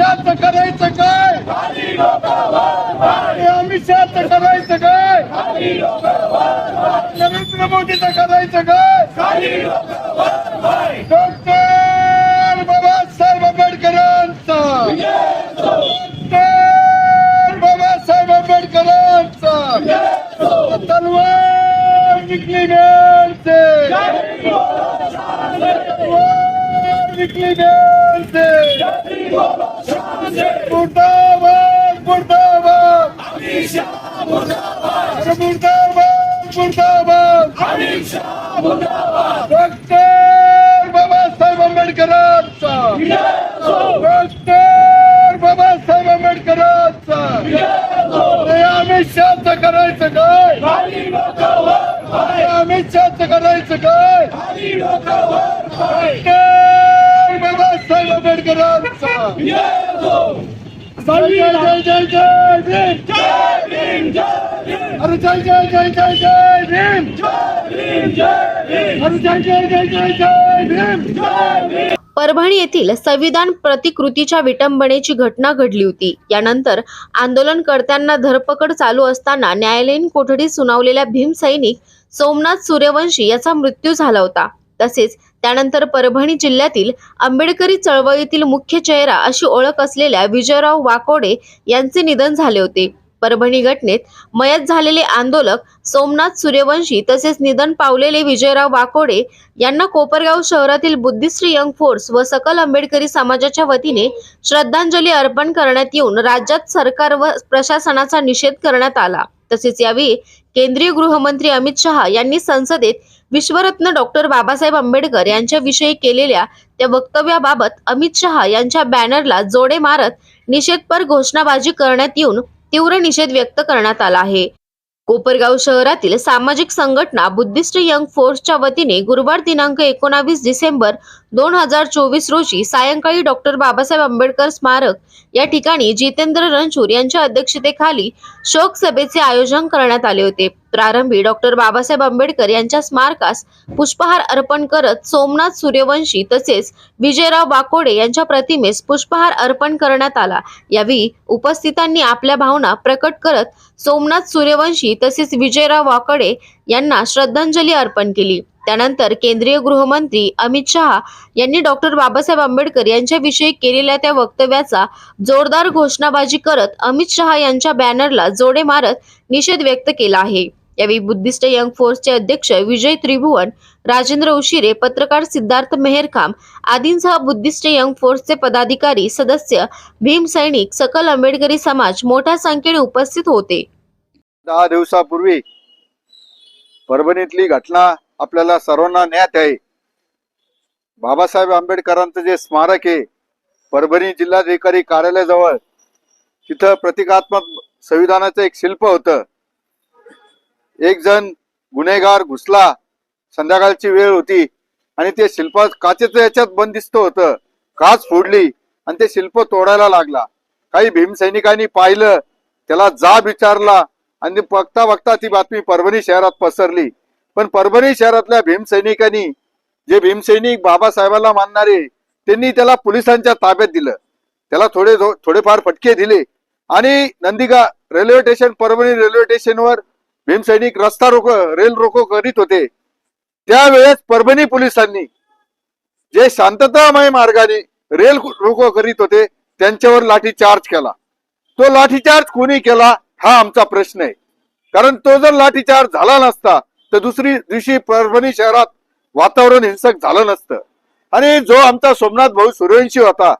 शहाचं करायचं काय? हे अमित शहाचं करायचं काय? नरेंद्र मोदीचं करायचं काय? डॉक्टर बाबासाहेब आंबेडकरांचा. डॉक्टर बाबासाहेब आंबेडकरांचा. तलवार निकली मेल मुर्दाबाद मुर्दाबाद. मुर्दाबाद मुर्दाबाद डॉक्टर बाबासाहेब आंबेडकरांचा. डॉक्टर बाबासाहेब आंबेडकरांचा. हे अमित शहाचं करायचं काय? हे अमित शहाचं करायचं काय? डॉक्टर बाबासाहेब जय जय जय जय जय जय भीम अरे जय जय जय जय जय भीम अरे जय जय जय जय जय भीम परभणी येथील संविधान प्रतिकृतीच्या विटंबनेची घटना घडली होती. यानंतर आंदोलनकर्त्यांना धरपकड चालू असताना न्यायालयीन कोठडीत सुनावलेल्या भीम सैनिक सोमनाथ सूर्यवंशी याचा मृत्यू झाला होता. तसेच त्यानंतर परभणी जिल्ह्यातील आंबेडकरी चळवळीतील मुख्य चेहरा अशी ओळख असलेल्या विजयराव वाकोडे यांचे निधन झाले होते. परभणी घटनेत मयत झालेले आंदोलक सोमनाथ सूर्यवंशी तसेच निधन पावलेले विजयराव वाकोडे यांना कोपरगाव शहरातील बुद्धिस्ट यंग फोर्स व सकल आंबेडकरी समाजाच्या वतीने श्रद्धांजली अर्पण करण्यात येऊन राज्यात सरकार व प्रशासनाचा निषेध करण्यात आला. तसेच यावेळी केंद्रीय गृहमंत्री अमित शहा यांनी संसदेत विश्वरत्न डॉक्टर बाबासाहेब आंबेडकर यांच्याविषयी केलेल्या त्या वक्तव्याबाबत अमित शहा यांच्या बॅनरला जोडे मारत निषेधपर घोषणाबाजी करण्यात येऊन तीव्र निषेध व्यक्त करण्यात आला आहे. कोपरगाव शहरातील सामाजिक संघटना बुद्धिस्ट यंग फोर्सच्या वतीने गुरुवार दिनांक एकोणावीस डिसेंबर दोन हजार चोवीस रोजी सायंकाळी डॉक्टर बाबासाहेब आंबेडकर स्मारक या ठिकाणी जितेंद्र रणशूर यांच्या अध्यक्षतेखाली शोक सभेचे आयोजन करण्यात आले होते. प्रारंभी डॉक्टर बाबासाहेब आंबेडकर यांच्या स्मारकास पुष्पहार अर्पण करत सोमनाथ सूर्यवंशी तसेच विजयराव बाकोडे यांच्या प्रतिमेस पुष्पहार अर्पण करण्यात आला. यावेळी उपस्थितांनी आपल्या भावना प्रकट करत सोमनाथ सूर्यवंशी तसेच विजयराव वाकडे यांना श्रद्धांजली अर्पण केली. त्यानंतर केंद्रीय गृहमंत्री अमित शहा यांनी डॉक्टर बाबासाहेब आंबेडकर यांच्याविषयी केलेल्या त्या वक्तव्याचा जोरदार घोषणाबाजी करत अमित शहा यांच्या बॅनरला जोडे मारत निषेध व्यक्त केला आहे. यावेळी बुद्धिस्ट यंग फोर्सचे अध्यक्ष विजय त्रिभुवन राजेंद्र उशिरे पत्रकार सिद्धार्थ मेहरखाम आदींसह बुद्धिस्ट यंग फोर्सचे पदाधिकारी सदस्य भीम सैनिक सकल आंबेडकरी समाज मोठ्या संख्येने उपस्थित होते. दहा दिवसापूर्वी परभणीतली घटना आपल्याला सर्वांना ज्ञात आहे. बाबासाहेब आंबेडकरांचं जे स्मारक आहे परभणी जिल्हाधिकारी कार्यालयाजवळ तिथं प्रतिकात्मक संविधानाचं एक शिल्प होतं. एक जण गुन्हेगार घुसला संध्याकाळची वेळ होती आणि ते शिल्प काचेचं याच्यात बंदिस्त होतं. काच फोडली आणि ते शिल्प तोडायला लागला. काही भीमसैनिकांनी पाहिलं त्याला जाब विचारला आणि बघता बघता ती बातमी परभणी शहरात पसरली. पण परभणी शहरातल्या भीमसैनिकांनी जे भीमसैनिक बाबासाहेबांना मानणारे त्यांनी त्याला पोलिसांच्या ताब्यात दिलं. त्याला थोडे थोडेफार फटके दिले. आणि Nandiga railway station Parbhani railway स्टेशनवर भीमसैनिक रस्ता रोको रेल रोको करीत होते. त्यावेळेस परभणी पोलिसांनी जे शांततामय मार्गाने रेल रोको करीत होते त्यांच्यावर लाठी चार्ज केला. तो लाठीचार्ज कोणी केला हा आमचा प्रश्न आहे. कारण तो जर लाठीचार्ज झाला नसता तर दुसरी दिवशी परभणी शहरात वातावरण हिंसक झालं नसतं. आणि जो आमचा सोमनाथ भाऊ सूर्यवंशी होता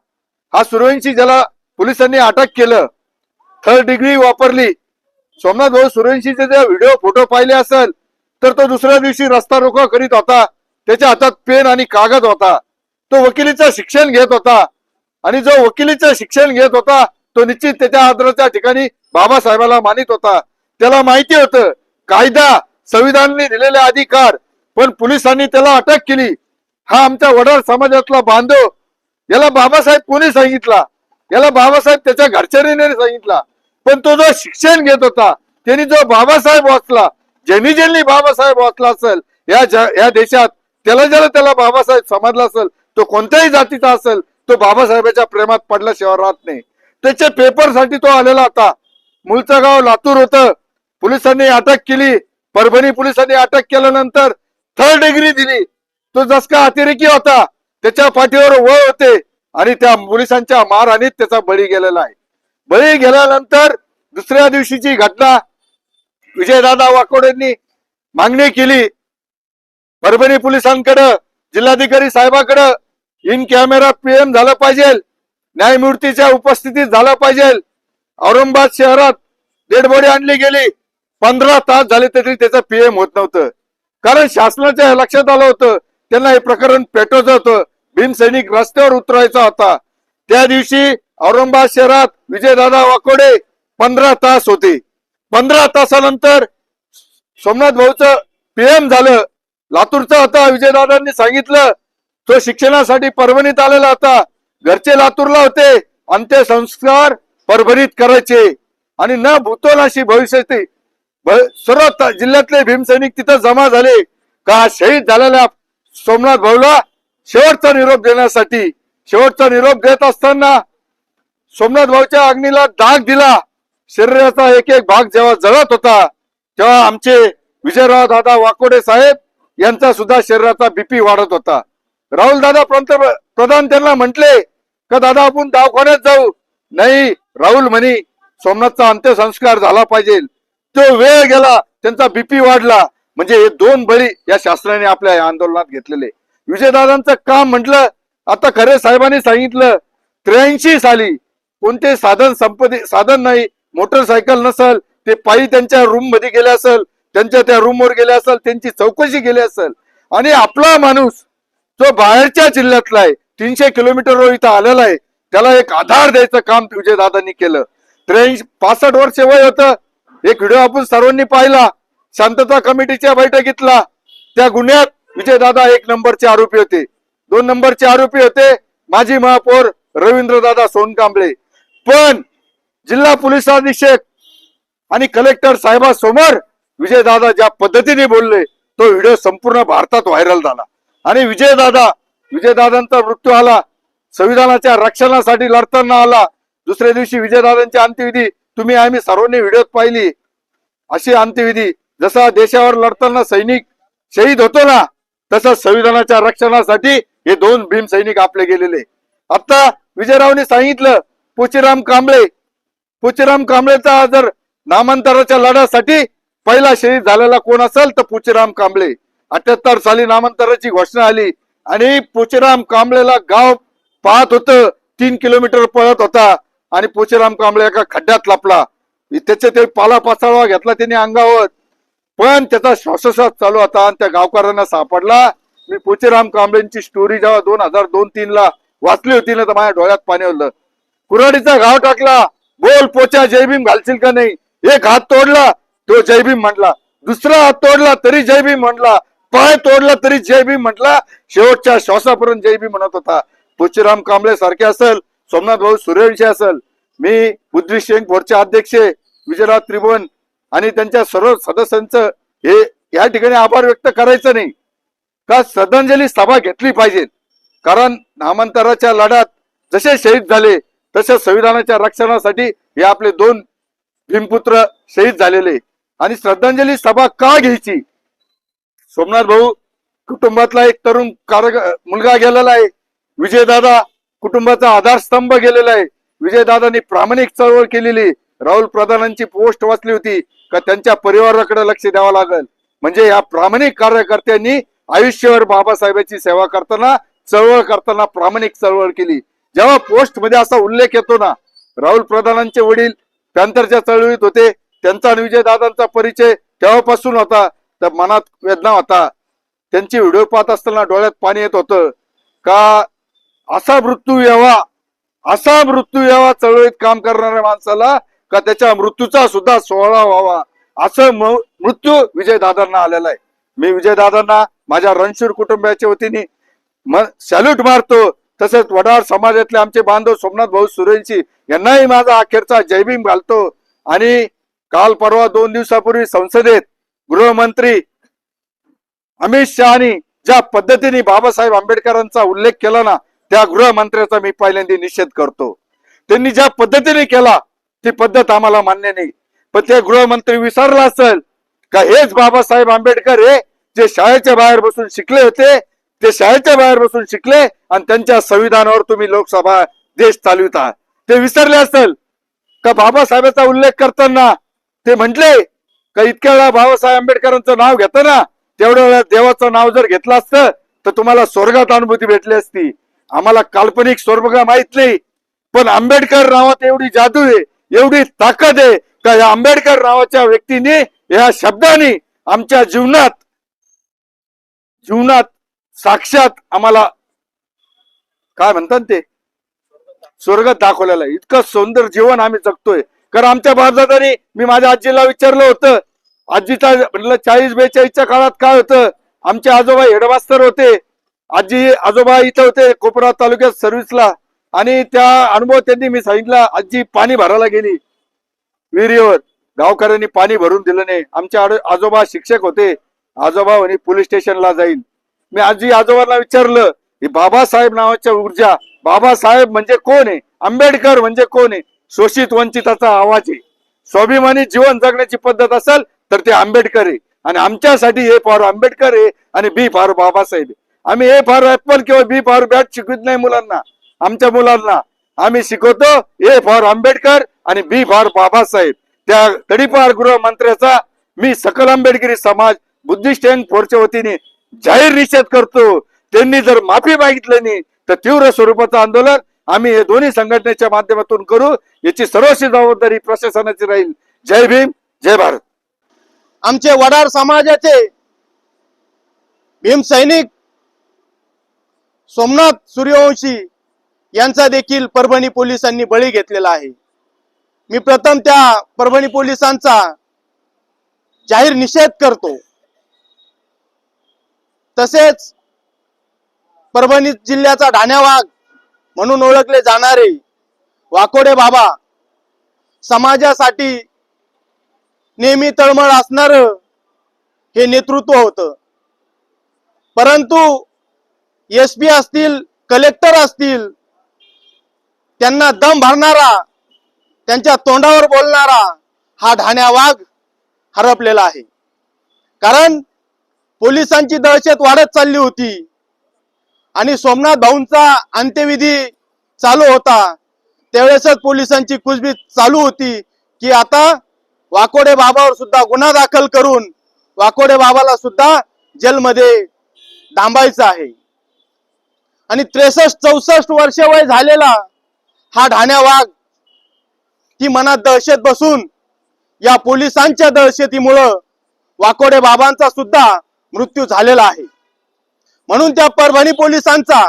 हा सूर्यवंशी ज्याला पोलिसांनी अटक केलं थर्ड डिग्री वापरली सोमनाथ भाऊ जे व्हिडिओ फोटो पाहिले असेल तर तो दुसऱ्या दिवशी रस्ता रोको करीत होता. त्याच्या हातात पेन आणि कागद होता. तो वकिलीचं शिक्षण घेत होता. आणि जो वकिलीचं शिक्षण घेत होता तो निश्चित त्याच्या आदराच्या ठिकाणी बाबासाहेबाला मानित होता. त्याला माहिती होतं कायदा संविधानने दिलेले अधिकार पण पोलिसांनी त्याला अटक केली. हा आमच्या वडार समाजातला बांधव याला बाबासाहेब कोणी सांगितला? याला बाबासाहेब त्याच्या घरच्यांनी सांगितला. पण तो जो शिक्षण घेत होता त्यांनी जो बाबासाहेब वाचला ज्यांनी ज्यांनी बाबासाहेब वाचला असेल या या देशात त्याला ज्याला त्याला बाबासाहेब समजला असेल तो कोणत्याही जातीचा असेल तो बाबासाहेबाच्या प्रेमात पडल्याशिवाय राहत नाही. त्याच्या पेपरसाठी तो आलेला होता. मुलचं गाव लातूर होतं. पोलिसांनी अटक केली. परभणी पोलिसांनी अटक केल्यानंतर थर्ड डिग्री दिली. तो जस का अतिरेकी होता त्याच्या पाठीवर वळ होते आणि त्या पोलिसांच्या मारहाणीत त्याचा बळी गेलेला आहे. बळी गेल्यानंतर दुसऱ्या दिवशीची घटना विजयदादा वाकोडेंनी मागणी केली. परभणी पोलिसांकडं जिल्हाधिकारी साहेबाकडं इन कॅमेरा पीएम झालं पाहिजे. न्यायमूर्तीच्या उपस्थितीत झालं पाहिजे. औरंगाबाद शहरात डेडबॉडी आणली गेली. पंधरा तास झाले तरी त्याचं पीएम होत नव्हतं. कारण शासनाच्या लक्षात आलं होतं त्यांना हे प्रकरण पेटवायचं होतं. भीमसैनिक रस्त्यावर उतरायचा होता. त्या दिवशी औरंगाबाद शहरात विजयदादा वाकोडे पंधरा तास होते. पंधरा तासानंतर सोमनाथ भाऊचं पीएम झालं. लातूरचा होता विजयदादांनी सांगितलं तो शिक्षणासाठी परभणीत आलेला होता. घरचे लातूरला होते. अंत्यसंस्कार परभणीत करायचे. आणि न भूतोनाशी भविष्याची सर्व जिल्ह्यातले भीमसैनिक तिथं जमा झाले. का शहीद झालेल्या सोमनाथ भाऊला शेवटचा निरोप देण्यासाठी शेवटचा निरोप देत असताना सोमनाथ भाऊच्या अग्नीला डाग दिला. शरीराचा एक एक भाग जेव्हा जळत होता तेव्हा आमचे विजयराव दादा वाकोडे साहेब यांचा सुद्धा शरीराचा बीपी वाढत होता. राहुल दादा पंतप्रधान त्यांना म्हटले का दादा आपण दवाखान्यात जाऊ. नाही राहुल म्हणी सोमनाथचा अंत्यसंस्कार झाला पाहिजे. तो वेळ गेला त्यांचा बीपी वाढला. म्हणजे हे दोन बळी या शास्त्राने आपल्या या आंदोलनात घेतलेले. विजयदादांचं काम म्हटलं आता खरे साहेबांनी सांगितलं त्र्याऐंशी साली कोणते साधन संपत्ती साधन नाही मोटरसायकल नसल ते पायी त्यांच्या रूममध्ये गेले असेल त्यांच्या त्या रूम वर गेले असेल त्यांची चौकशी केली असेल. आणि आपला माणूस जो बाहेरच्या जिल्ह्यातला आहे तीनशे किलोमीटरवर इथं आलेला आहे त्याला एक आधार द्यायचं काम विजयदादांनी केलं. त्र्याऐंशी पासष्ट वर्ष वय होतं. एक व्हिडिओ आपण सर्वांनी पाहिला. शांतता कमिटीच्या बैठकीतला. त्या गुन्ह्यात विजयदादा एक नंबरचे आरोपी होते. दोन नंबरचे आरोपी होते. माजी महापौर रवींद्रदादा सोनकांबळे. पण जिल्हा पोलीस अधीक्षक आणि कलेक्टर साहेबासमोर विजयदादा ज्या पद्धतीने बोलले तो व्हिडिओ संपूर्ण भारतात व्हायरल झाला. आणि विजयदादा विजयदादांचा मृत्यू आला संविधानाच्या रक्षणासाठी लढताना आला. दुसऱ्या दिवशी विजयदादांची अंत्यविधी. तुम्ही आम्ही सर्वांनी व्हिडिओत पाहिली. अशी अंत्यविधी. जसा देशावर लढताना सैनिक शहीद होतो ना तसं संविधानाच्या रक्षणासाठी हे दोन भीम सैनिक आपले गेलेले. आता विजयरावने सांगितलं पोचीराम कांबळे. पुचीराम कांबळेचा जर नामांतराच्या लढ्यासाठी पहिला शहीद झालेला कोण असेल तर पुचीराम कांबळे. अठ्याहत्तर साली नामांतराची घोषणा आली आणि पुचीराम कांबळेला गाव पाहत होत. तीन किलोमीटर पळत होता आणि पुचीराम कांबळे एका खड्ड्यात लपला. त्याचे ते पालापासाळा घेतला त्यांनी अंगावर. पण त्याचा श्वासोश्वास चालू होता आणि त्या गावकऱ्यांना सापडला. मी पुचीराम कांबळेंची स्टोरी जेव्हा दोन हजार दोन तीन ला वाचली होती ना तर माझ्या डोळ्यात पाणी होतं कुऱ्हाडीचा घाव टाकला. बोल पोचा जयभीम घालशील का नाही? एक हात तोडला तो जयभीम म्हटला दुसरा हात तोडला तरी जयभीम म्हटला पाय तोडला तरी जय भीम म्हटला शेवटच्या श्वासापर्यंत जयभीम म्हणत होता. पोचीराम कांबळे सारखे असेल सोमनाथ भाऊ सूर्यवंशी असेल मी बुद्धिस्ट शेंग फोरचे अध्यक्ष विजयराव त्रिभुवन आणि त्यांच्या सर्व सदस्यांचं हे या ठिकाणी आभार व्यक्त करायचं नाही. का श्रद्धांजली सभा घेतली पाहिजे? कारण नामांतराच्या लढ्यात जसे शहीद झाले तसेच संविधानाच्या रक्षणासाठी हे आपले दोन भीमपुत्र शहीद झालेले. आणि श्रद्धांजली सभा का घ्यायची? सोमनाथ भाऊ कुटुंबातला एक तरुण कारग मुलगा गेलेला आहे. विजयदादा कुटुंबाचा आधारस्तंभ गेलेला आहे. विजयदादांनी प्रामाणिक चळवळ केलेली. राहुल प्रधानांची पोस्ट वाचली होती. का त्यांच्या परिवाराकडे लक्ष द्यावं लागेल? म्हणजे या प्रामाणिक कार्यकर्त्यांनी आयुष्यभर बाबासाहेबांची सेवा करताना चळवळ करताना प्रामाणिक चळवळ केली. जेव्हा पोस्टमध्ये असा उल्लेख येतो ना राहुल प्रधानांचे वडील पॅन्थरच्या चळवळीत होते त्यांचा आणि विजयदादांचा परिचय तेव्हापासून होता तर मनात वेदना होता. त्यांची व्हिडिओ पाहत असताना डोळ्यात पाणी येत होतं. का असा मृत्यू यावा असा मृत्यू यावा चळवळीत काम करणाऱ्या माणसाला का त्याच्या मृत्यूचा सुद्धा सोहळा व्हावा? असं म- मृत्यू विजयदादांना आलेला आहे. मी विजयदादांना माझ्या रणशूर कुटुंबाच्या वतीने सॅल्यूट मारतो. तसेच वडार समाजातले आमचे बांधव सोमनाथ भाऊ सुरेंशी यांनाही माझा अखेरचा जयभीम घालतो. आणि काल परवा दोन दिवसापूर्वी संसदेत गृहमंत्री अमित शहानी ज्या पद्धतीने बाबासाहेब आंबेडकरांचा उल्लेख केला ना त्या गृहमंत्र्याचा मी पहिल्यांदा निषेध करतो. त्यांनी ज्या पद्धतीने केला ती पद्धत आम्हाला मान्य नाही. पण ते गृहमंत्री विसरला असेल का हेच बाबासाहेब आंबेडकर हे जे शाळेच्या बाहेर बसून शिकले होते ते शाळेच्या बाहेर बसून शिकले आणि त्यांच्या संविधानावर तुम्ही लोकसभा देश चालविता ते विसरले असेल का बाबासाहेबांचा उल्लेख करताना ते म्हटले का इतक्या वेळा बाबासाहेब आंबेडकरांचं नाव घेताना तेवढ्या वेळा देवाचं नाव जर घेतलं असतं तर तुम्हाला स्वर्गात अनुभूती भेटली असती. आम्हाला काल्पनिक स्वर्ग माहीत नाही पण आंबेडकर नावात एवढी जादू आहे एवढी ताकद आहे का या आंबेडकर नावाच्या व्यक्तीने या शब्दाने आमच्या जीवनात जीवनात साक्षात आम्हाला काय म्हणतात ते? स्वर्गात दाखवलेलं आहे. इतकं सुंदर जीवन आम्ही जगतोय. कारण आमच्या बापदादानी मी माझ्या आजीला विचारलं होतं. आजीचा म्हटलं चाळीस बेचाळीसच्या काळात काय होतं? आमचे आजोबा हेडमास्तर होते. आजी आजोबा इथं होते कोपरा तालुक्यात सर्व्हिसला. आणि त्या अनुभव त्यांनी मी सांगितला आजी पाणी भरायला गेली. विहिरीवर गावकऱ्यांनी पाणी भरून दिलं नाही. आमचे आजोबा शिक्षक होते. आजोबा म्हणे पोलीस स्टेशनला जाईल. मी आजी आजोबांना विचारलं ही बाबासाहेब नावाच्या ऊर्जा बाबासाहेब म्हणजे कोण आहे? आंबेडकर म्हणजे कोण आहे? शोषित वंचिताचा आवाज आहे. स्वाभिमानी जीवन जगण्याची पद्धत असेल तर ते आंबेडकर आहे. आणि आमच्यासाठी ए फार आंबेडकर आहे आणि बी फॉर बाबासाहेब आम्ही ए फार ऍपल किंवा बी फार बॅट शिकवित नाही मुलांना. आमच्या मुलांना. आम्ही शिकवतो ए फॉर आंबेडकर आणि बी फॉर बाबासाहेब. त्या तडीपार गृहमंत्र्याचा मी सकल आंबेडकरी समाज बुद्धिस्ट यंग फोरच्या वतीने जाहीर निषेध करतो. त्यांनी जर माफी मागितली नाही तर तीव्र स्वरूपाचं आंदोलन आम्ही हे दोन्ही संघटनेच्या माध्यमातून करू. याची सर्वस्वी जबाबदारी प्रशासनाची राहील. जय भीम जय भारत. आमचे वडार समाजाचे भीम सैनिक सोमनाथ सूर्यवंशी यांचा देखील परभणी पोलिसांनी बळी घेतलेला आहे. मी प्रथम त्या परभणी पोलिसांचा जाहीर निषेध करतो. तसेच परभणी जिल्ह्याचा ढाण्यावाग म्हणून ओळखले जाणारे वाकोडे बाबा समाजासाठी नेहमी तळमळ असणार हे नेतृत्व होतं. परंतु एस पी असतील कलेक्टर असतील त्यांना दम भरणारा त्यांच्या तोंडावर बोलणारा हा ढाण्या वाघ हरपलेला आहे. कारण पोलिसांची दहशत वाढत चालली होती. आणि सोमनाथ भाऊंचा अंत्यविधी चालू होता. त्यावेळेसच पोलिसांची कुजबीज चालू होती की आता वाकोडे बाबावर सुद्धा गुन्हा दाखल करून वाकोडे बाबाला सुद्धा जेलमध्ये डांबायचं आहे. आणि त्रेसष्ट चौसष्ट वर्ष वय झालेला हा ढाण्या वाघ ती मनात दहशत बसून या पोलिसांच्या दहशतीमुळं वाकोडे बाबांचा सुद्धा मृत्यू झालेला आहे. म्हणून त्या परभणी पोलिसांचा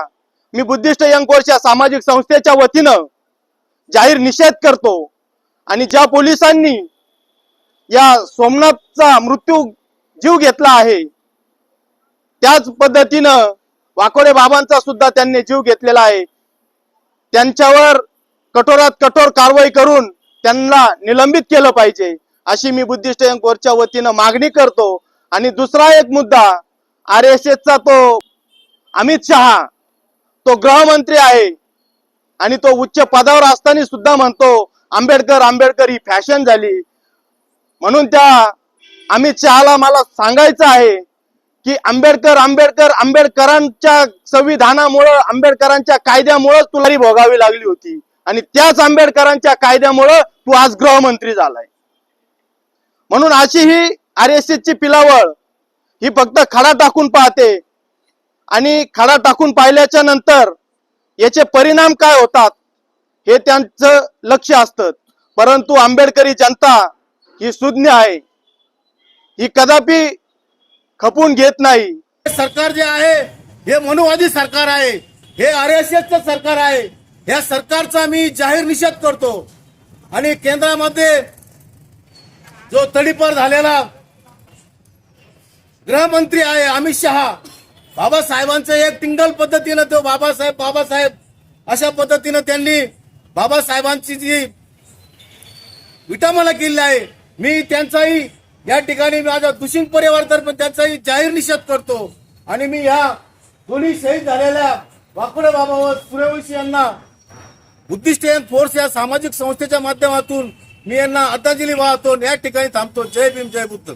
मी बुद्धिस्ट यंग या सामाजिक संस्थेच्या वतीनं जाहीर निषेध करतो आणि ज्या पोलिसांनी या सोमनाथचा मृत्यू जीव घेतला आहे त्याच पद्धतीनं वाकोडे बाबांचा सुद्धा त्यांनी जीव घेतलेला आहे. त्यांच्यावर कठोरात कठोर कारवाई करून त्यांना निलंबित केलं पाहिजे अशी मी बुद्धिस्ट यंग वतीनं मागणी करतो. आणि दुसरा एक मुद्दा आर एस एसचा तो अमित शहा तो गृहमंत्री आहे आणि तो उच्च पदावर असताना सुद्धा म्हणतो आंबेडकर आंबेडकर ही फॅशन झाली. म्हणून त्या अमित शहाला मला सांगायचं आहे की आंबेडकर आंबेडकर आंबेडकरांच्या संविधानामुळं आंबेडकरांच्या कायद्यामुळं तुला ही भोगावी लागली होती. आणि त्याच आंबेडकरांच्या कायद्यामुळं तू आज गृहमंत्री झालाय. म्हणून अशी ही आर एस ची पिलावळ ही फक्त खडा टाकून पाहते. आणि खडा टाकून पाहिल्याच्या नंतर याचे परिणाम काय होतात हे त्यांचं लक्ष असतं. परंतु आंबेडकरी जनता ही सुज्ञ आहे. ही कदापि खपून घेत नाही. सरकार जे आहे हे मनुवादी सरकार आहे हे आर एस एसचं सरकार आहे. या सरकारचा मी जाहीर निषेध करतो. आणि केंद्रामध्ये जो तडीपार झालेला गृहमंत्री आहे अमित शहा. बाबासाहेबांचं एक टिंगल पद्धतीनं तो बाबासाहेब बाबासाहेब अशा पद्धतीनं त्यांनी बाबासाहेबांची जी विटामाला केली आहे मी त्यांचाही या ठिकाणी माझा दुशिंग परिवारतर्फे त्यांचाही जाहीर निषेध करतो. आणि मी ह्या दोन्ही शहीद झालेल्या वाकुडे बाबा व सूर्यवंशी यांना बुद्धिस्ट एन फोर्स या सामाजिक संस्थेच्या माध्यमातून मी यांना आदरांजली वाहतो आणि या ठिकाणी थांबतो. जय भीम जय बुद्ध.